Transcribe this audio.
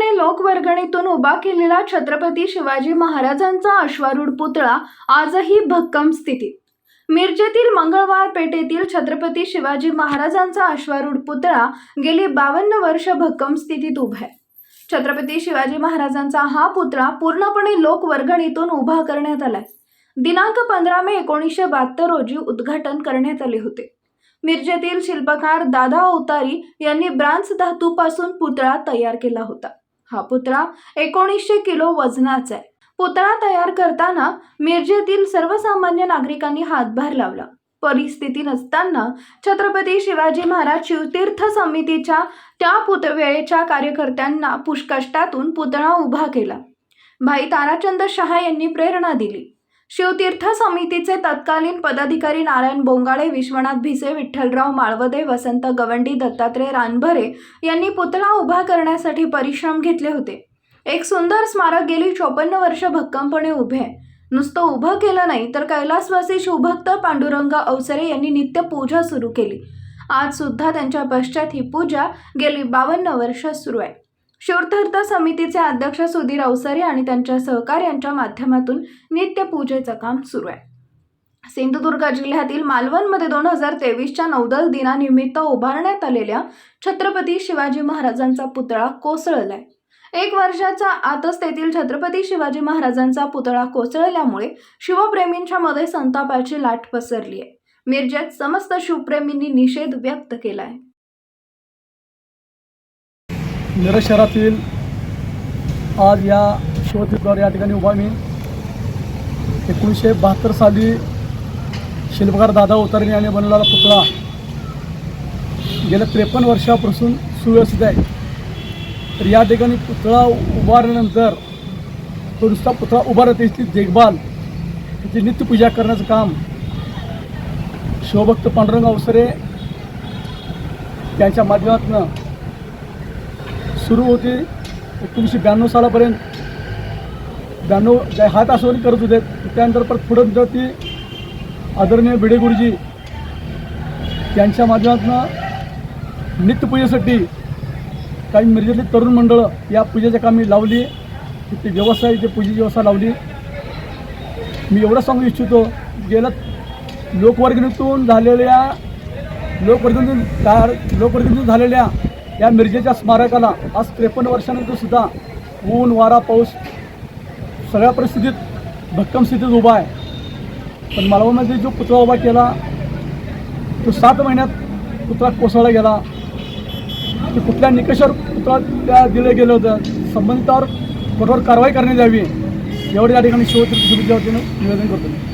लोकवर्गणीतून उभा केलेला छत्रपती शिवाजी महाराजांचा अश्वारूढ पुतळा आजही भक्कम स्थितीत. मिरजेतील मंगळवार पेठेतील छत्रपती शिवाजी महाराजांचा अश्वारूढ पुतळा गेली बावन्न वर्ष भक्कम स्थितीत उभा आहे. छत्रपती शिवाजी महाराजांचा हा पुतळा पूर्णपणे लोकवर्गणीतून उभा करण्यात आलाय. दिनांक पंधरा मे एकोणीसशे बहात्तर रोजी उद्घाटन करण्यात आले होते. मिरजेतील शिल्पकार दादा अवतारी यांनी ब्रान्स धातूपासून पुतळा तयार केला होता. हा पुतळा एकोणीसशे किलो वजनाचा आहे. पुतळा तयार करताना मिरजेतील सर्वसामान्य नागरिकांनी हातभार लावला. परिस्थिती नसताना छत्रपती शिवाजी महाराज शिवतीर्थ समितीच्या त्या पुतवेळेच्या कार्यकर्त्यांना पुष्कष्टातून पुतळा उभा केला. भाई ताराचंद शहा यांनी प्रेरणा दिली. शिवतीर्थ समितीचे तत्कालीन पदाधिकारी नारायण बोंगाळे विश्वनाथ भिसे विठ्ठलराव माळवदे वसंत गवंडी दत्तात्रय रानभरे यांनी पुतळा उभा करण्यासाठी परिश्रम घेतले होते. एक सुंदर स्मारक गेली चोपन्न वर्ष भक्कमपणे उभे आहे. नुसतं उभं केलं नाही तर कैलासवासी शिवभक्त पांडुरंग अवसरे यांनी नित्य पूजा सुरू केली. आज सुद्धा त्यांच्या पश्चात ही पूजा गेली बावन्न वर्ष सुरू आहे. शिवतीर्थ समितीचे अध्यक्ष सुधीर अवसरे आणि त्यांच्या सहकार्यांच्या माध्यमातून नित्य पूजेचं काम सुरू आहे. सिंधुदुर्ग जिल्ह्यातील मालवणमध्ये दोन हजार तेवीसच्या नौदल दिनानिमित्त उभारण्यात आलेल्या छत्रपती शिवाजी महाराजांचा पुतळा कोसळलाय. एक वर्षाच्या आतच तेथील छत्रपती शिवाजी महाराजांचा पुतळा कोसळल्यामुळे शिवप्रेमींच्या मध्ये संतापाची लाट पसरली आहे मिरजेत समस्त शिवप्रेमींनी निषेध व्यक्त केला आहे मिरज शहरातील आज या शिवतीर्थावर या ठिकाणी उभा मी. एकोणीसशे बहात्तर साली शिल्पकार दादा उतारणी यांनी बनवलेला पुतळा गेल्या त्रेपन्न वर्षापासून सुव्यवस्थित आहे. तर या ठिकाणी पुतळा उभारल्यानंतर तो नुसता पुतळा उभारत त्याची देखभाल त्याची नित्यपूजा करण्याचं काम शिवभक्त पांडुरंग अवसरे यांच्या माध्यमातून सुरू होती एकोणीसशे ब्याण्णव सालापर्यंत. ब्याण्णव जे हात आसवणी करत होते त्यानंतर परत पुढं ती आदरणीय भिडे गुरुजी यांच्या माध्यमातून नित्यपूजेसाठी काही मिरजेतली तरुण मंडळं या पूजेच्या कामी लावली. ते व्यवस्था इथे पूजेची व्यवस्था लावली. मी एवढं सांगू इच्छितो गेल्या लोकवर्गणीतून झालेल्या लोकवर्गणीतून तयार लोकवर्गणीतून झालेल्या या मिरजेच्या स्मारकाला आज त्रेपन्न वर्षानंतर सुद्धा ऊन वारा पाऊस सगळ्या परिस्थितीत भक्कम स्थितीत उभा आहे. पण मालवणमध्ये जो पुतळा उभा केला तो सात महिन्यात पुतळा कोसळला गेला. ते कुठल्या निकषावर पुतळा त्या दिलं गेलं होतं संबंधितावर कठोर कारवाई करण्यात यावी एवढी या ठिकाणी शिवतीर्थ समितीच्या वतीनं निवेदन करतो